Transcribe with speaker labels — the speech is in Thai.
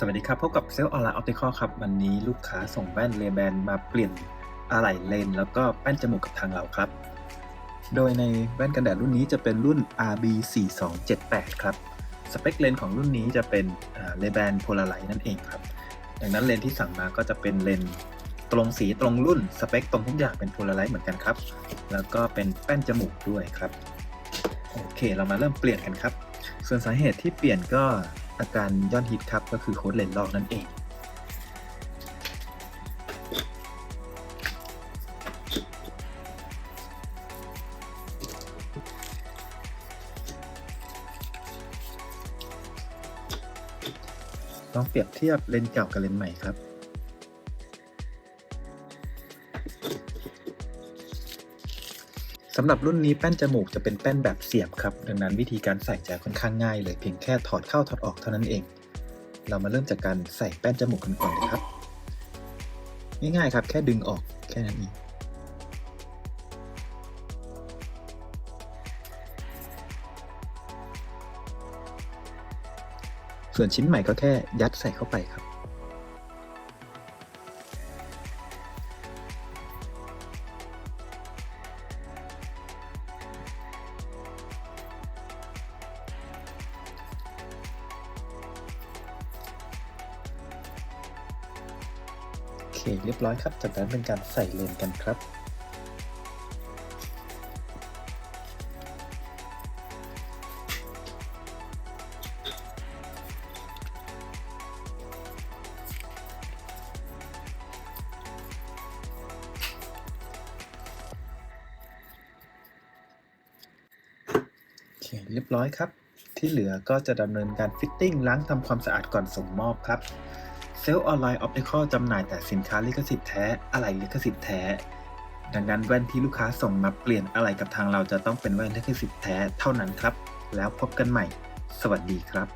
Speaker 1: สวัสดีครับ พบกับเซลล์ออนไลน์ออปติคอครับ วันนี้ลูกค้าส่งแว่นเลแบนมาเปลี่ยนอะไหล่เลน แล้วก็แป้นจมูกกับทางเราครับ โดยในแว่นกันแดดรุ่นนี้จะเป็นรุ่น RB4278 ครับ สเปคเลนของรุ่นนี้จะเป็นเลแบนโพลาไลนั่นเองครับ ดังนั้นเลนที่สั่งมาก็จะเป็นเลนตรงสีตรงรุ่นสเปคตรงทุกอย่างเป็นโพลาไลเหมือนกันครับ แล้วก็เป็นแป้นจมูกด้วยครับ โอเค เรามาเริ่มเปลี่ยนกันครับ ส่วนสาเหตุที่เปลี่ยนก็ อาการยอดฮิตครับก็คือโค้ดเลนลอกนั่นเอง ลองเปรียบเทียบเลนเก่ากับเลนใหม่ครับ สำหรับรุ่นนี้แป้นจมูกจะเป็นแป้นแบบเสียบครับ ดังนั้นวิธีการใส่จะค่อนข้างง่ายเลยเพียงแค่ถอดเข้าถอดออกเท่านั้นเอง เรามาเริ่มจากการใส่แป้นจมูกกันก่อนเลยครับ ง่ายๆครับ แค่ดึงออกแค่นั้นเองส่วนชิ้นใหม่ก็แค่ยัดใส่เข้าไปครับ เคเรียบร้อยครับ จากนั้นเป็นการใส่เลนกันครับคเรียบร้อยครับ ที่เหลือก็จะดำเนินการฟิตติ้งล้างทำความสะอาดก่อนส่งมอบครับ เซลล์ออนไลน์ออปติคอลจำหน่ายแต่สินค้าลิขสิทธิ์แท้อะไหล่ลิขสิทธิ์แท้ ดังนั้นแว่นที่ลูกค้าส่งมาเปลี่ยนอะไรกับทางเราจะต้องเป็นแว่นลิขสิทธิ์แท้เท่านั้นครับ แล้วพบกันใหม่ สวัสดีครับ